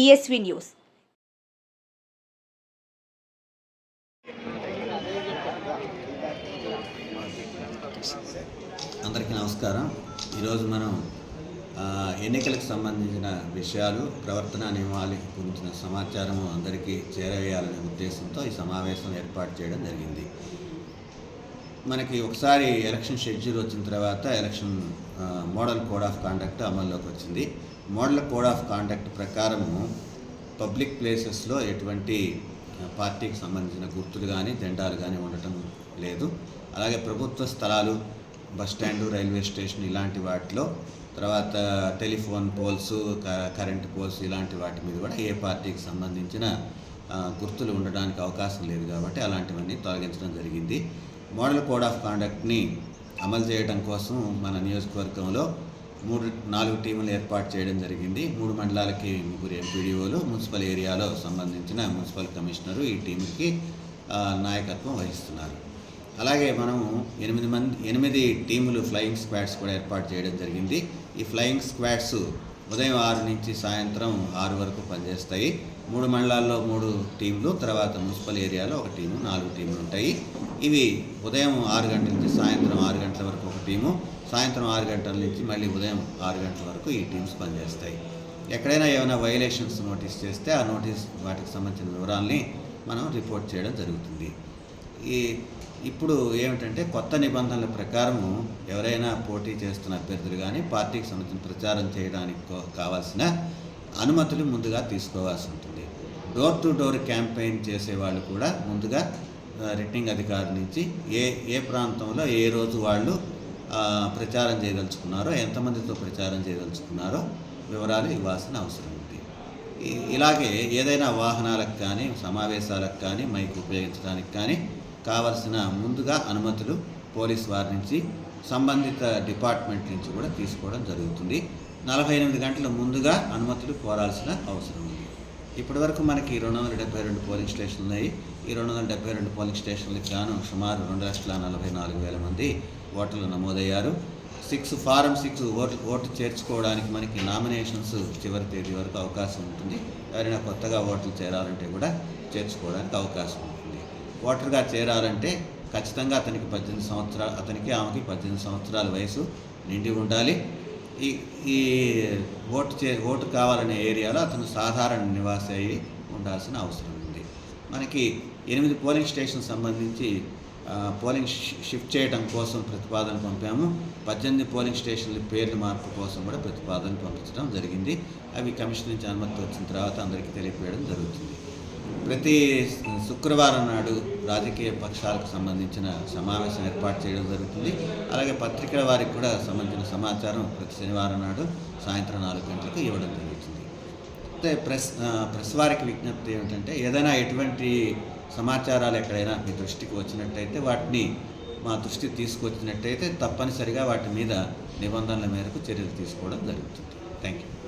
ESV news. అందరికీ నమస్కారం. ఈరోజు మనం ఎన్నికలకు సంబంధించిన విషయాలు ప్రవర్తన నియమాలు గురించిన సమాచారము అందరికీ చేరవేయాలనే ఉద్దేశంతో ఈ సమావేశం ఏర్పాటు చేయడం జరిగింది. మనకి ఒకసారి ఎలక్షన్ షెడ్యూల్ వచ్చిన తర్వాత election model code of conduct అమల్లోకి వచ్చింది. మోడల్ కోడ్ ఆఫ్ కాండక్ట్ ప్రకారము పబ్లిక్ ప్లేసెస్లో ఎటువంటి పార్టీకి సంబంధించిన గుర్తులు కానీ జెండాలు కానీ ఉండటం లేదు. అలాగే ప్రభుత్వ స్థలాలు బస్ స్టాండు రైల్వే స్టేషన్ ఇలాంటి వాటిలో తర్వాత టెలిఫోన్ పోల్స్ క- కరెంట్ పోల్స్ ఇలాంటి వాటి మీద కూడా ఏ పార్టీకి సంబంధించిన గుర్తులు ఉండడానికి అవకాశం లేదు కాబట్టి అలాంటివన్నీ తొలగించడం జరిగింది. మోడల్ కోడ్ ఆఫ్ కాండక్ట్ని అమలు చేయడం కోసం మన నియోజకవర్గంలో మూడు నాలుగు టీములు ఏర్పాటు చేయడం జరిగింది. మూడు మండలాలకి ముగ్గురు ఎంపీడీఓలు మున్సిపల్ ఏరియాలో సంబంధించిన మున్సిపల్ కమిషనరు ఈ టీంకి నాయకత్వం వహిస్తున్నారు. అలాగే మనము ఎనిమిది మంది ఎనిమిది టీములు ఫ్లయింగ్ స్క్వాడ్స్ కూడా ఏర్పాటు చేయడం జరిగింది. ఈ ఫ్లయింగ్ స్క్వాడ్స్ ఉదయం ఆరు నుంచి సాయంత్రం ఆరు వరకు పనిచేస్తాయి. మూడు మండలాల్లో మూడు టీంలు తర్వాత మున్సిపల్ ఏరియాలో ఒక టీము నాలుగు టీములు ఉంటాయి. ఇవి ఉదయం ఆరు గంటల నుంచి సాయంత్రం ఆరు గంటల వరకు ఒక టీము. సాయంత్రం ఆరు గంటల నుంచి మళ్ళీ ఉదయం ఆరు గంటల వరకు ఈ టీమ్స్ పనిచేస్తాయి. ఎక్కడైనా ఏమైనా వైలేషన్స్ నోటీస్ చేస్తే ఆ నోటీస్ వాటికి సంబంధించిన వివరాల్ని మనం రిపోర్ట్ చేయడం జరుగుతుంది. ఈ ఇప్పుడు ఏమిటంటే కొత్త నిబంధనల ప్రకారము ఎవరైనా పోటీ చేస్తున్న అభ్యర్థులు కానీ పార్టీకి సంబంధించిన ప్రచారం చేయడానికి కావాల్సిన అనుమతులు ముందుగా తీసుకోవాల్సి ఉంటుంది. డోర్ టు డోర్ క్యాంపెయిన్ చేసేవాళ్ళు కూడా ముందుగా రిటర్నింగ్ అధికారి నుంచి ఏ ఏ ప్రాంతంలో ఏ రోజు వాళ్ళు ప్రచారం చేయదలుచుకున్నారో ఎంతమందితో ప్రచారం చేయదలుచుకున్నారో వివరాలు ఇవ్వాల్సిన అవసరం ఉంది. ఇలాగే ఏదైనా వాహనాలకు కానీ సమావేశాలకు కానీ మైక్ ఉపయోగించడానికి కానీ కావలసిన ముందుగా అనుమతులు పోలీస్ వారి నుంచి సంబంధిత డిపార్ట్మెంట్ నుంచి కూడా తీసుకోవడం జరుగుతుంది. నలభై ఎనిమిది గంటల ముందుగా అనుమతులు కోరాల్సిన అవసరం ఉంది. ఇప్పటివరకు మనకి రెండు వందల డెబ్బై రెండు పోలింగ్ స్టేషన్లు ఉన్నాయి. ఈ రెండు వందల డెబ్బై రెండు పోలింగ్ స్టేషన్లకు గాను సుమారు రెండు లక్షల నలభై నాలుగు వేల మంది ఓటర్లు నమోదయ్యారు. Six form six vote vote చేర్చుకోవడానికి మనకి నామినేషన్స్ చివరి తేదీ వరకు అవకాశం ఉంటుంది. ఎవరైనా కొత్తగా ఓట్లు చేరాలంటే కూడా చేర్చుకోవడానికి అవకాశం ఉంటుంది. ఓటర్గా చేరాలంటే ఖచ్చితంగా అతనికి పద్దెనిమిది సంవత్సరాలు అతనికి ఆమెకి పద్దెనిమిది సంవత్సరాల వయసు నిండి ఉండాలి. ఈ ఈ ఓటు చే ఓటు కావాలనే ఏరియాలో అతను సాధారణ నివాసి అయి ఉండాల్సిన అవసరం ఉంది. మనకి ఎనిమిది పోలింగ్ స్టేషన్ సంబంధించి పోలింగ్ షి- షిఫ్ట్ చేయడం కోసం ప్రతిపాదన పంపాము. పద్దెనిమిది పోలింగ్ స్టేషన్ల పేర్ల మార్పు కోసం కూడా ప్రతిపాదన పంపించడం జరిగింది. అవి కమిషన్ నుంచి అనుమతి వచ్చిన తర్వాత అందరికీ తెలియపేయడం జరుగుతుంది. ప్రతి శుక్రవారం నాడు రాజకీయ పక్షాలకు సంబంధించిన సమావేశం ఏర్పాటు చేయడం జరుగుతుంది. అలాగే పత్రికల వారికి కూడా సంబంధించిన సమాచారం ప్రతి శనివారం నాడు సాయంత్రం నాలుగు గంటలకు ఇవ్వడం జరుగుతుంది. అయితే ప్రెస్ ప్రెస్ వారికి విజ్ఞప్తి ఏమిటంటే ఏదైనా ఎటువంటి సమాచారాలు ఎక్కడైనా మీ దృష్టికి వచ్చినట్టయితే వాటిని మా దృష్టికి తీసుకొచ్చినట్టయితే తప్పనిసరిగా వాటి మీద నిబంధనల మేరకు చర్యలు తీసుకోవడం జరుగుతుంది. Thank you